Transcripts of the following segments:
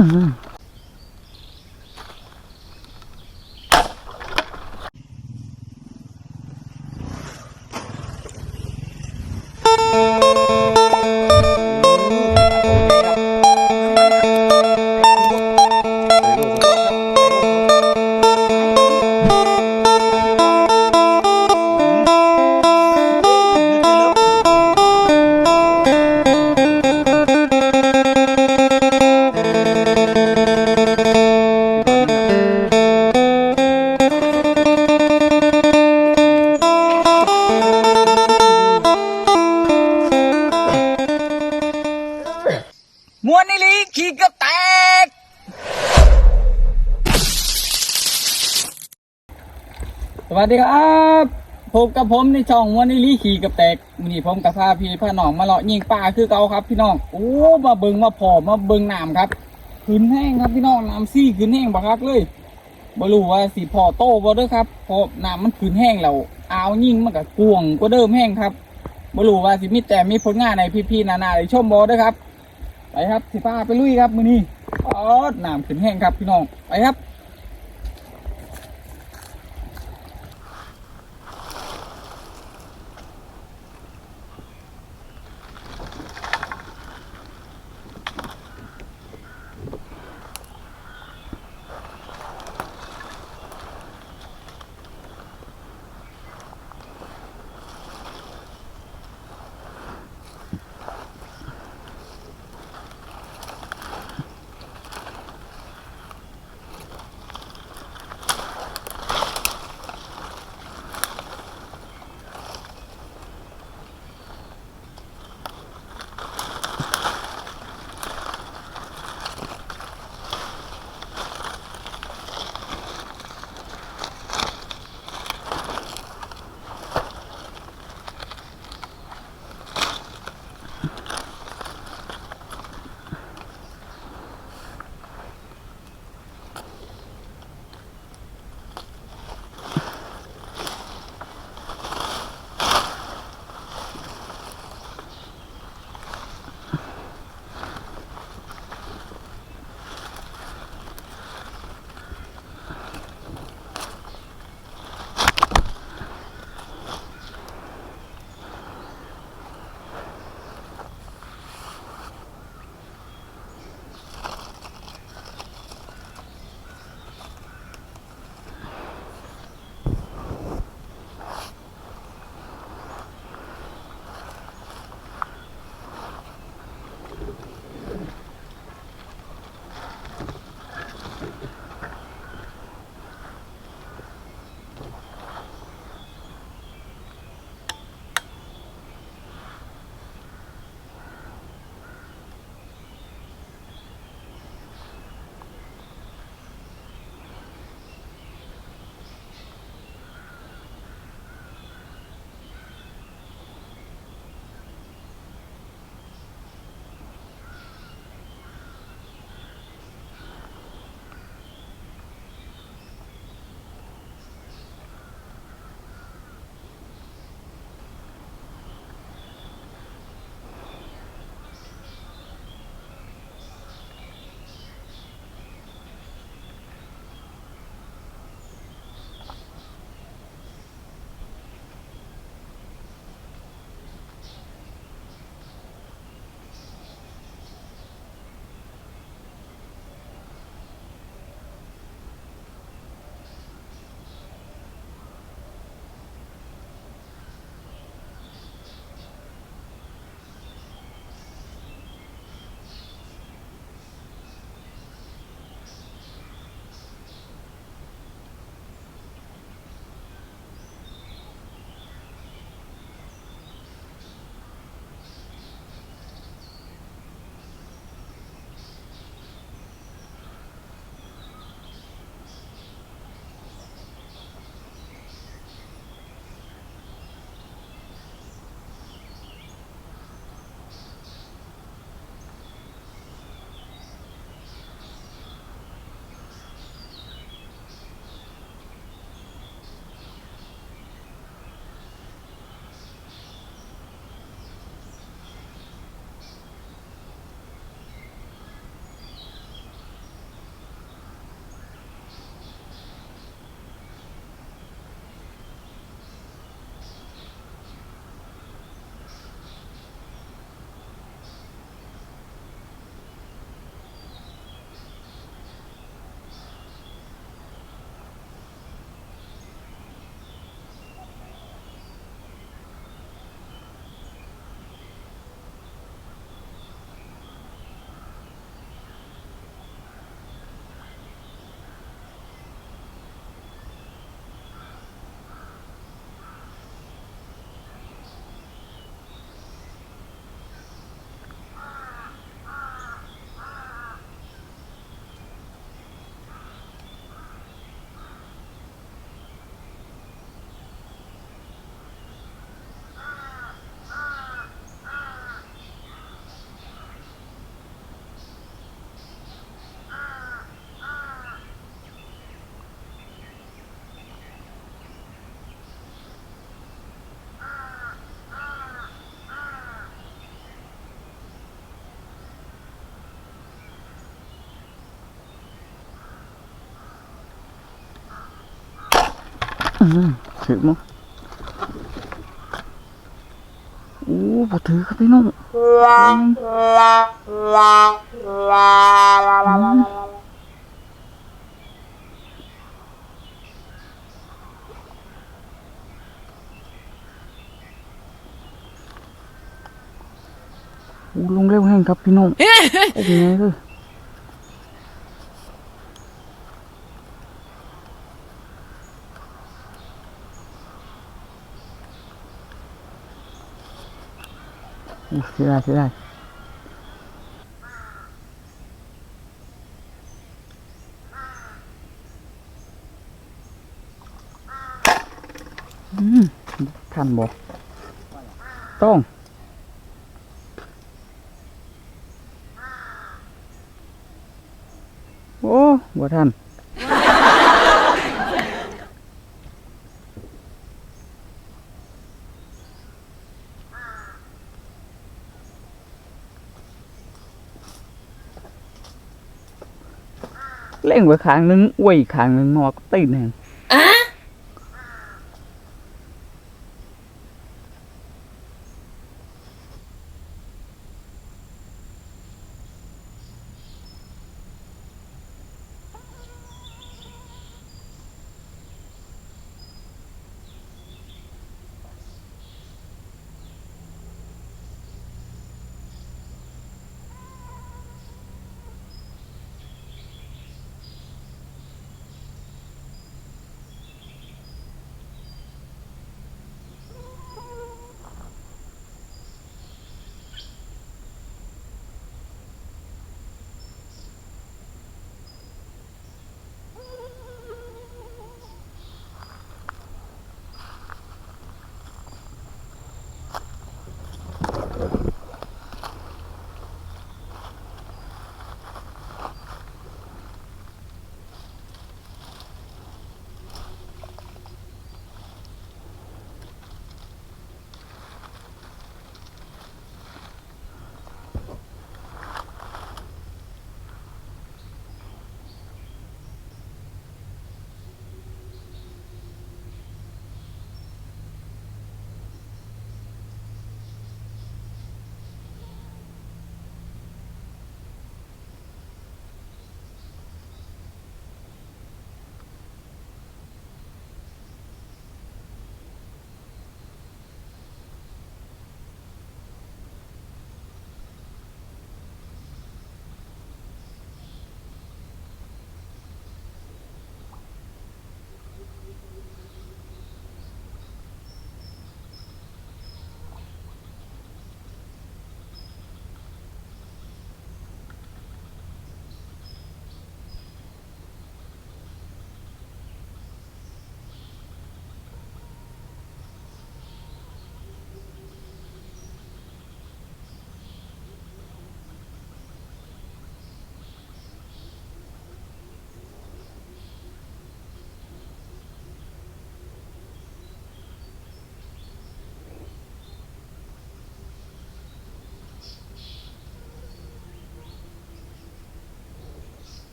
ม วัสดีครับพบกับผมในช่องมวนนี่ลีขี่กับแตกวันนี้ผมกับพาพี่พาน้องมาเลาะยิงปลาคือเก่าครับ พี่น้องโอ้มาเบิงมาพอมาเบิงน้ำครับขึ้นแห้งครับพี่น้องน้ำซี่ขึ้นแห้งบักคักเลยบรู้ว่าสีพอโตบ่เด้อครับเพราะน้ำมันขึ้นแห้งแล้วอาวยิ่งมันก็กวงกว่าเดิมแห้งครับบรู้ว่าสิมีแต่มีผลงานในพี่ๆนานาๆได้ชมบ่เด้อครับไปครับสิป้าไปลุยครับมือนี้อ๋อน้ำขึ้นแห้งครับพี่น้องไปครับ ถือมั้งโอ้บ่ถือครับพี่น้องอืมโอ้ลงเร็วแห้งครับพี่น้องโอ้เป็นไงเลย โอ้เสียดายเสียดายอืมทันบ่ต้องโอ้บ่ทัน เล่งไว้ขางหนึงไว้ขางหนึงงอกตีนแหง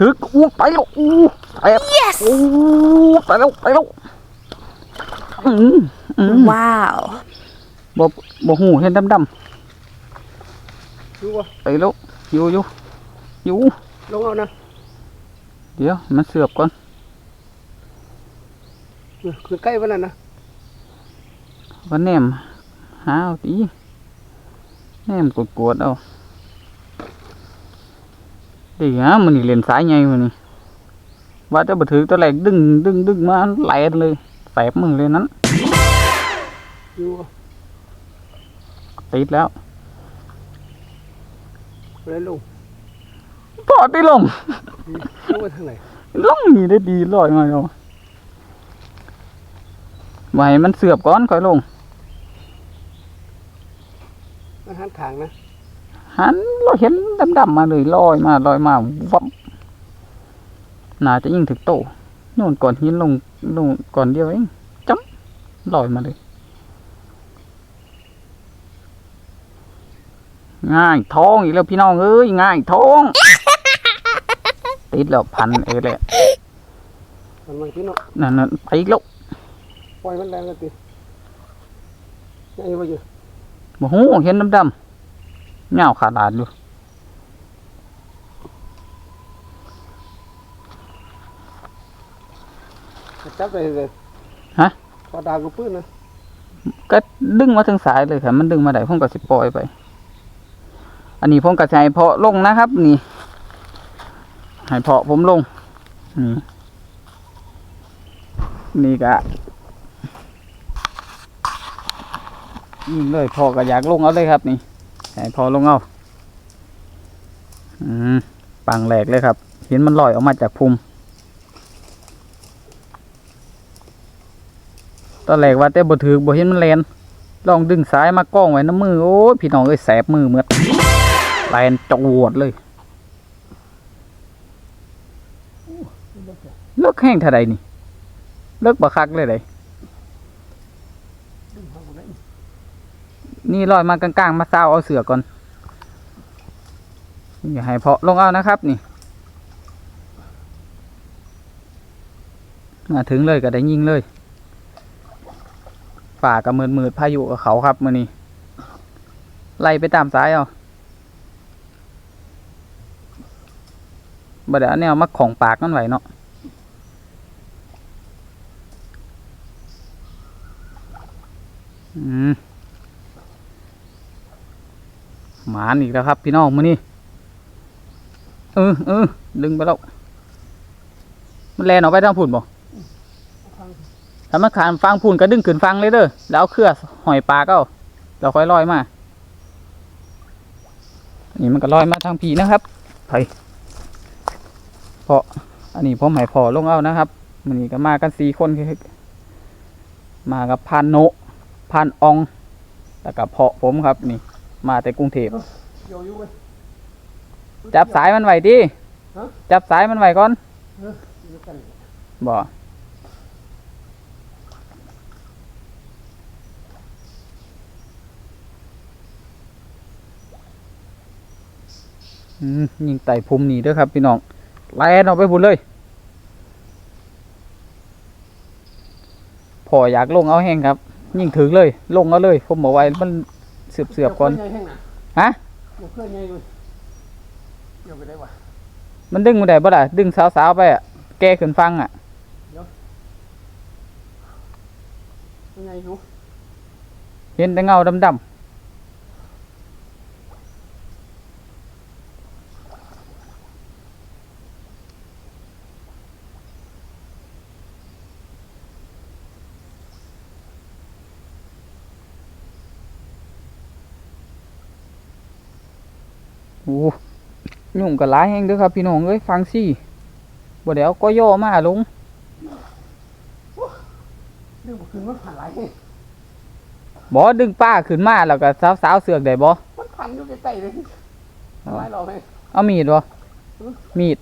ถึกอู้ไปแล้วอู้ไปแล้ว Yes อู้ไปแล้วไปแล้วอืมอืม Wow บ่บ่หูเห็นดำดดูวะๆไปแล้วอยู่อยู่อยู่ลงเอานะเดี๋ยวมันเสือบก่อนเออคือใกล้วันนั้นนะก็แนมหาเอาตีแนมกดกดๆเอา ดีฮะมันนี่เล่นสายไงมันนี่ว่าจะบัถือตัวแรกดึงดึงดึงมาไหลเลยแสบมือเลยนั้นดูวะติดแล้วเลยลงพอติดลงลงไปทางไหนลงนี่ได้ดีลอยมาเอาไว้มันเสือบก่อนค่อยลงอาหารขางนะ หันเราเห็นดำๆมาเลยลอยมาลอยมาวับน่าจะยิ่งถึกโตโน่นก่อนหินลงลงก่อนเดียวเองจ้ำลอยมาเลย ง่ายท้องอีกแล้วพี่น้องเอ้ยง่ายท้อง ติดแล้วพันเออแหละมันมันพี่เนาะนั่นนั่นไปอีกแล้วปล่อยมันแรงกันติยังไงวะอยู่โอ้โหเห็นดำๆ เงาขาดาดอยู่จับไปเลยฮะพอดาวกูปื้นนะก็ดึงมาถึงสายเลยค่ะมันดึงมาได้ผมก็สิปล่อยไป อันนี้ผมกระจายเพาะลงนะครับ นี่ให้เพาะผมลงนี่นี่กะยิงเลยพอก็อยากลงเอาเลยครับนี่ ให้พอลงเอาอืมปังแหลกเลยครับเห็นมันลอยออกมาจากภูมิตอนแรกว่าแต่บ่ถือบ่เห็นมันแลนลองดึงสายมากล้องไว้น้ำมือโอ้ยพี่น้องเอ้ยแสบมือเมือดแลนจวดเลยเลิกแห้งเท่าใดนี่เลิกบักคักเลยได นี่ลอยมากลางๆ มาซาวเอาเสือก่อน อย่าให้เพาะลงเอานะครับนี่ มาถึงเลยก็ได้ยิงเลย ฝ่ากับมืดมืดๆพายุกับเขาครับมือนี้ไล่ไปตามสายเอาบ่ได้เอาแนวมาของปากนั่นไหวเนาะอืม หมานอีกแล้วครับพี่น้องมือนี้เออเออดึงไปแล้วมันแลนออกไปทางพุ่นบ่ถ้ามันขานฟังพูนก็ดึงขึ้นฟังเลยเด้อแล้วเอาเครือหอยปลาก็เราค่อยลอยมาอันนี้มันก็ลอยมาทางผีนะครับไผเพราะอันนี้ผมใหายพอลงเอานะครับมันนี้ก็มากันสี่คนคือมากับพานโนพานอองแล้วก็เพาะผมครับนี่ มาแต่กรุงเทพโยอยู่เว้ยจับสายมันไว้ดิฮะจับสายมันไว้ก่อนอยู่กันบ่อืมยิงไต่ภูมิหนีเด้วยครับพี่น้องแลนออกไปบุญเลยพออยากลงเอาแห้งครับ ยิงถึงเลย ลงเอาเลย ผมบอกไว้มันเสือบเสือบๆก่อนเดี๋ยวเคลื่ใหญ่แห้งนะฮะเดี๋ยวเคลื่อนใหญ่เลยเดี๋ยวไปได้วะมันดึงมาได้บ่ล่ะดึงสาวๆไปอะแกขึ้นฟังอะยังไงอยู่เห็นแต่เงาดำๆ โอ้ยุ่งกับหลายแห้งเด้อครับ พี่น้องเอ้ยฟังสิบ่เดี๋ยวก็ย่อมาลงเรื่องบ่คืนมันผ่านหลายแห้งบ่ดึงป้าขึ้นมาแล้วก็สาวๆเสือกได้บ่มันพันอยู่ใกล้ๆเลยหลายรอบแห้งเอามีดบ่มีด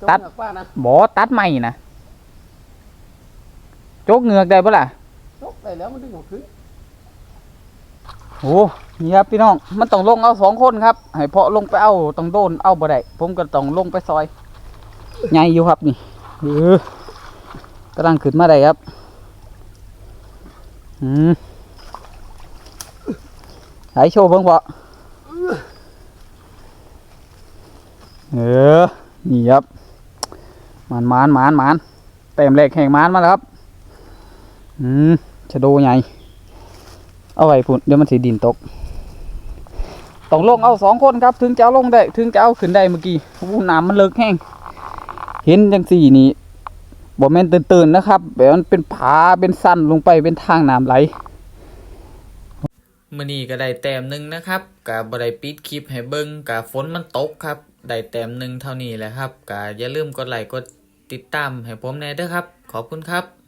จงตัดเหงือกป้านะบ่ตัดไม่นะโจกเหงือกได้บ่ล่ะจกได้แล้วมันดึงออกคืน โอ้นี่ครับพี่น้องมันต้องลงเอาสองคนครับให้เพาะลงไปเอาต้องโดนเอาบ่ได้ผมก็ต้องลงไปซอยใหญ่อยู่ครับนี่เออกำลังขึ้นมาได้ครับอืมไหโชว์เพิ่งพอเออนี่ครับมันมันมันมันเต็มแรกแข่งมันมาแล้วครับ อืมชะโดใหญ่ เอาไว้พุ่นเดี๋ยวมันสีดินตกต้องลงเอาสองคนครับ ถึงจะเอาลงได้ ถึงจะเอาขึ้นได้เมื่อกี้โอ้น้ำมันเลิกแห้งเห็นจังสี่นี่บ่แม่นตื่นๆนะครับ แบบมันเป็นผาเป็นสั้นลงไปเป็นทางน้ำไหลมื่อนี้ก็ได้แต้มหนึ่งนะครับกะบ่ได้ปิดคลิปให้เบิ่งกะฝนมันตกครับ ได้แต้มหนึ่งเท่านี้แหละครับกะอย่าลืมกดไลค์กดติดตามให้ผมแน่เด้อครับ ขอบคุณครับ